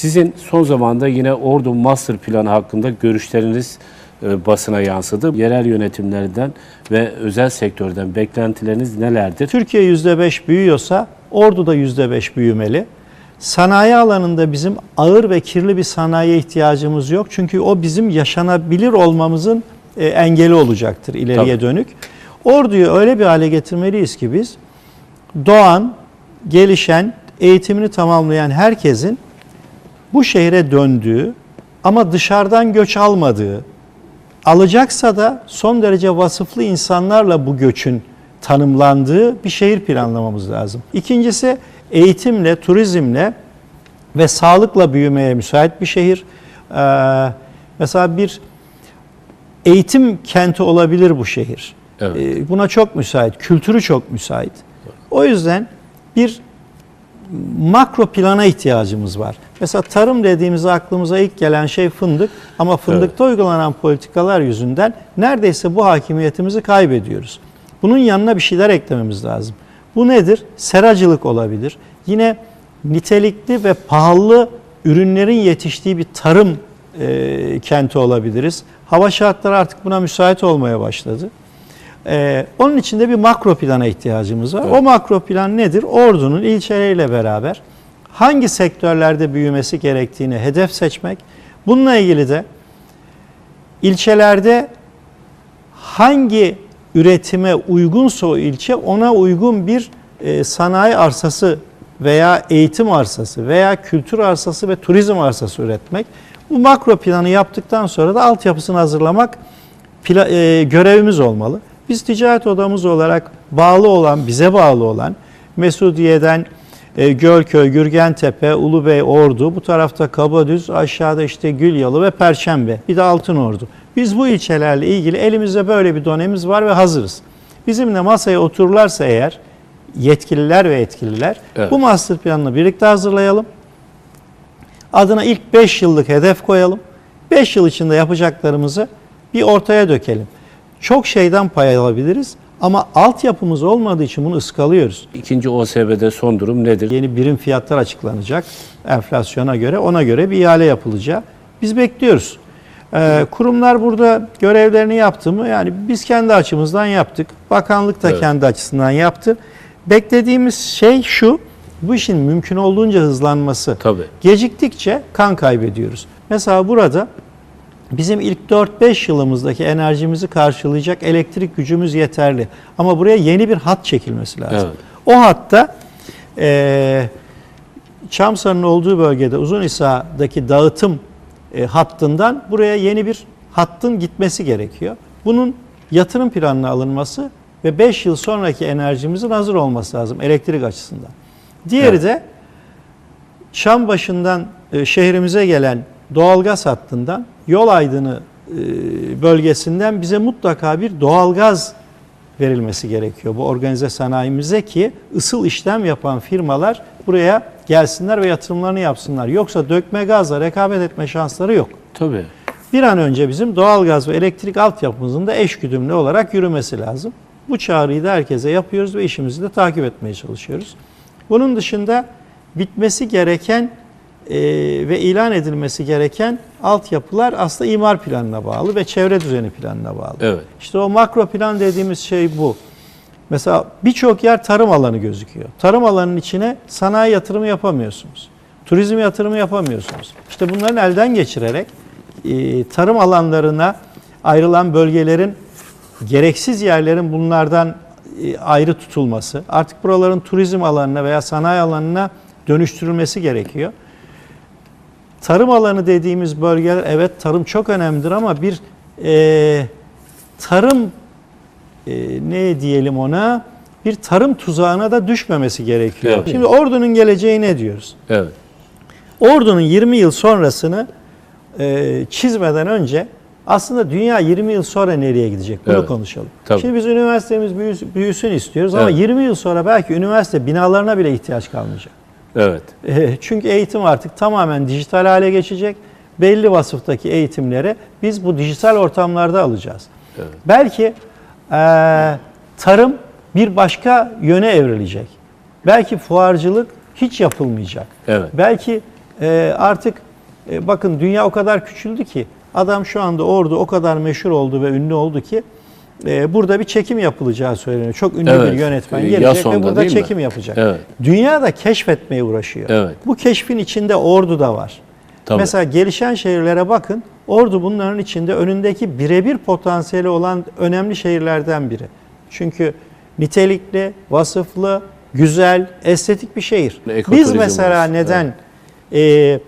Sizin son zamanda yine Ordu Master Planı hakkında görüşleriniz e, basına yansıdı. Yerel yönetimlerden ve özel sektörden beklentileriniz nelerdir? Türkiye %5 büyüyorsa Ordu da %5 büyümeli. Sanayi alanında bizim ağır ve kirli bir sanayiye ihtiyacımız yok. Çünkü o bizim yaşanabilir olmamızın e, engeli olacaktır ileriye Tabii. dönük. Orduyu öyle bir hale getirmeliyiz ki biz doğan, gelişen, eğitimini tamamlayan herkesin bu şehre döndüğü ama dışarıdan göç almadığı, alacaksa da son derece vasıflı insanlarla bu göçün tanımlandığı bir şehir planlamamız lazım. İkincisi eğitimle, turizmle ve sağlıkla büyümeye müsait bir şehir. Ee, mesela bir eğitim kenti olabilir bu şehir. Evet. Ee, buna çok müsait, kültürü çok müsait. O yüzden bir makro plana ihtiyacımız var. Mesela tarım dediğimizde aklımıza ilk gelen şey fındık ama fındıkta uygulanan politikalar yüzünden neredeyse bu hakimiyetimizi kaybediyoruz. Bunun yanına bir şeyler eklememiz lazım. Bu nedir? Seracılık olabilir. Yine nitelikli ve pahalı ürünlerin yetiştiği bir tarım e, kenti olabiliriz. Hava şartları artık buna müsait olmaya başladı. Ee, onun için de bir makro plana ihtiyacımız var. Evet. O makro plan nedir? Ordunun ilçeleriyle beraber hangi sektörlerde büyümesi gerektiğini hedef seçmek. Bununla ilgili de ilçelerde hangi üretime uygunsa o ilçe ona uygun bir e, sanayi arsası veya eğitim arsası veya kültür arsası ve turizm arsası üretmek. Bu makro planı yaptıktan sonra da altyapısını hazırlamak pla- e, görevimiz olmalı. Biz ticaret odamız olarak bağlı olan, bize bağlı olan Mesudiye'den e, Gölköy, Gürgentepe, Ulubey, Ordu, bu tarafta Kabadüz, aşağıda işte Gülyalı ve Perşembe, bir de Altınordu. Biz bu ilçelerle ilgili elimizde böyle bir donemiz var ve hazırız. Bizimle masaya otururlarsa eğer yetkililer ve etkililer Evet. bu master planını birlikte hazırlayalım. Adına ilk 5 yıllık hedef koyalım. 5 yıl içinde yapacaklarımızı bir ortaya dökelim. Çok şeyden pay alabiliriz ama altyapımız olmadığı için bunu ıskalıyoruz. İkinci OSB'de son durum nedir? Yeni birim fiyatlar açıklanacak enflasyona göre. Ona göre bir ihale yapılacağı. Biz bekliyoruz. Ee, kurumlar burada görevlerini yaptı mı? Yani biz kendi açımızdan yaptık. Bakanlık da Evet. kendi açısından yaptı. Beklediğimiz şey şu. Bu işin mümkün olduğunca hızlanması. Tabii. Geciktikçe kan kaybediyoruz. Mesela burada bizim ilk 4-5 yılımızdaki enerjimizi karşılayacak elektrik gücümüz yeterli. Ama buraya yeni bir hat çekilmesi lazım. Evet. O hatta eee Çamsar'ın olduğu bölgede Uzunhisar'daki dağıtım e, hattından buraya yeni bir hattın gitmesi gerekiyor. Bunun yatırım planına alınması ve 5 yıl sonraki enerjimizin hazır olması lazım elektrik açısından. Diğeri Evet. de Şam başından e, şehrimize gelen doğalgaz hattından yol aydını e, bölgesinden bize mutlaka bir doğalgaz verilmesi gerekiyor bu organize sanayimize ki ısıl işlem yapan firmalar buraya gelsinler ve yatırımlarını yapsınlar. Yoksa dökme gazla rekabet etme şansları yok. Tabii. Bir an önce bizim doğalgaz ve elektrik altyapımızın da eş güdümlü olarak yürümesi lazım. Bu çağrıyı da herkese yapıyoruz ve işimizi de takip etmeye çalışıyoruz. Bunun dışında bitmesi gereken e, ve ilan edilmesi gereken altyapılar aslında imar planına bağlı ve çevre düzeni planına bağlı. Evet. İşte o makro plan dediğimiz şey bu. Mesela birçok yer tarım alanı gözüküyor. Tarım alanının içine sanayi yatırımı yapamıyorsunuz. Turizm yatırımı yapamıyorsunuz. İşte bunların elden geçirerek e, tarım alanlarına ayrılan bölgelerin gereksiz yerlerin bunlardan e, ayrı tutulması, artık buraların turizm alanına veya sanayi alanına dönüştürülmesi gerekiyor. Tarım alanı dediğimiz bölgeler evet tarım çok önemlidir ama bir e, tarım e, ne diyelim ona bir tarım tuzağına da düşmemesi gerekiyor. Evet. Şimdi ordunun geleceği ne diyoruz? Evet. Ordunun 20 yıl sonrasını e, çizmeden önce aslında dünya 20 yıl sonra nereye gidecek? Bunu Evet. konuşalım. Tabii. Şimdi biz üniversitemiz büyüsün, istiyoruz ama Evet. 20 yıl sonra belki üniversite binalarına bile ihtiyaç kalmayacak. Evet. E, Çünkü eğitim artık tamamen dijital hale geçecek. Belli vasıftaki eğitimleri biz bu dijital ortamlarda alacağız. Evet. Belki e, tarım bir başka yöne evrilecek. Belki fuarcılık hiç yapılmayacak. Evet. Belki Ee, artık e, bakın dünya o kadar küçüldü ki adam şu anda ordu o kadar meşhur oldu ve ünlü oldu ki e, burada bir çekim yapılacağı söyleniyor. Çok ünlü Evet. bir yönetmen E, gelecek ve burada değil mi? çekim yapacak. Evet. Dünya da keşfetmeye uğraşıyor. Evet. Bu keşfin içinde ordu da var. Tabii. Mesela gelişen şehirlere bakın. Ordu bunların içinde önündeki birebir potansiyeli olan önemli şehirlerden biri. Çünkü nitelikli, vasıflı, güzel, estetik bir şehir. Biz mesela var. neden e,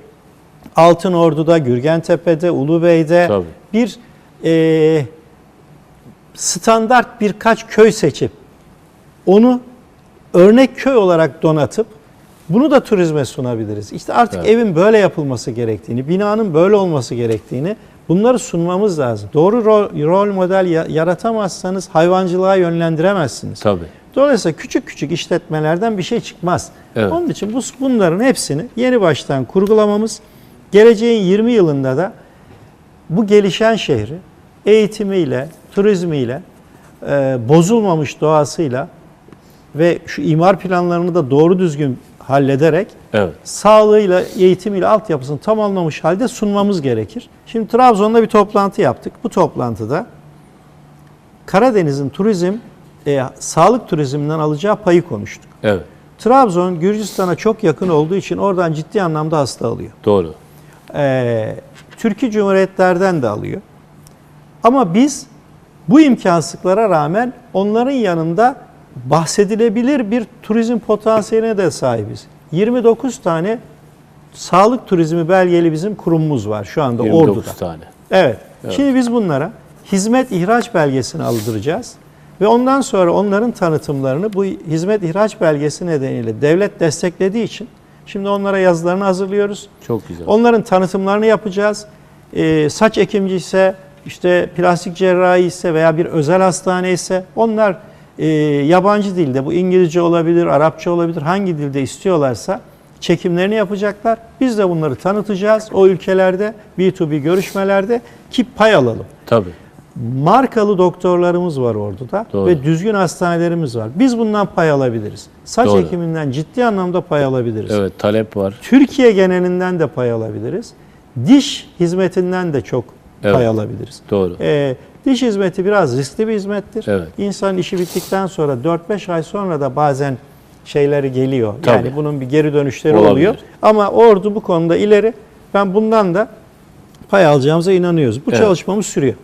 Altınordu'da, Gürgentepe'de, Ulubey'de Tabii. bir e, standart birkaç köy seçip onu örnek köy olarak donatıp bunu da turizme sunabiliriz. İşte artık Evet. evin böyle yapılması gerektiğini, binanın böyle olması gerektiğini bunları sunmamız lazım. Doğru rol, rol model ya- yaratamazsanız hayvancılığa yönlendiremezsiniz. Tabii. Dolayısıyla küçük küçük işletmelerden bir şey çıkmaz. Evet. Onun için bu bunların hepsini yeni baştan kurgulamamız, geleceğin 20 yılında da bu gelişen şehri eğitimiyle, turizmiyle, e, bozulmamış doğasıyla ve şu imar planlarını da doğru düzgün hallederek Evet. sağlığıyla, eğitimiyle altyapısını tamamlamış halde sunmamız gerekir. Şimdi Trabzon'da bir toplantı yaptık. Bu toplantıda Karadeniz'in turizm, e, sağlık turizminden alacağı payı konuştuk. Evet. Trabzon Gürcistan'a çok yakın olduğu için oradan ciddi anlamda hasta alıyor. Doğru. Ee, Türkiye Cumhuriyetlerden de alıyor. Ama biz bu imkansızlıklara rağmen onların yanında bahsedilebilir bir turizm potansiyeline de sahibiz. 29 tane sağlık turizmi belgeli bizim kurumumuz var şu anda 29 Ordu'da. tane. Evet. Şimdi biz bunlara hizmet ihraç belgesini aldıracağız. Ve ondan sonra onların tanıtımlarını bu hizmet ihraç belgesi nedeniyle devlet desteklediği için şimdi onlara yazılarını hazırlıyoruz. Çok güzel. Onların tanıtımlarını yapacağız. Ee, saç ekimci ise, işte plastik cerrahi ise veya bir özel hastane ise onlar e, yabancı dilde, bu İngilizce olabilir, Arapça olabilir, hangi dilde istiyorlarsa çekimlerini yapacaklar. Biz de bunları tanıtacağız o ülkelerde, B2B görüşmelerde ki pay alalım. Tabii. Markalı doktorlarımız var orada Doğru. ve düzgün hastanelerimiz var. Biz bundan pay alabiliriz. Saç Doğru. ekiminden ciddi anlamda pay alabiliriz. Evet, talep var. Türkiye genelinden de pay alabiliriz. Diş hizmetinden de çok Evet. pay alabiliriz. Doğru. Ee, diş hizmeti biraz riskli bir hizmettir. Evet. İnsan işi bittikten sonra 4-5 ay sonra da bazen şeyleri geliyor. Tabii. Yani bunun bir geri dönüşleri Olabilir. oluyor. Ama ordu bu konuda ileri. Ben bundan da pay alacağımıza inanıyoruz. Bu Evet. çalışmamız sürüyor.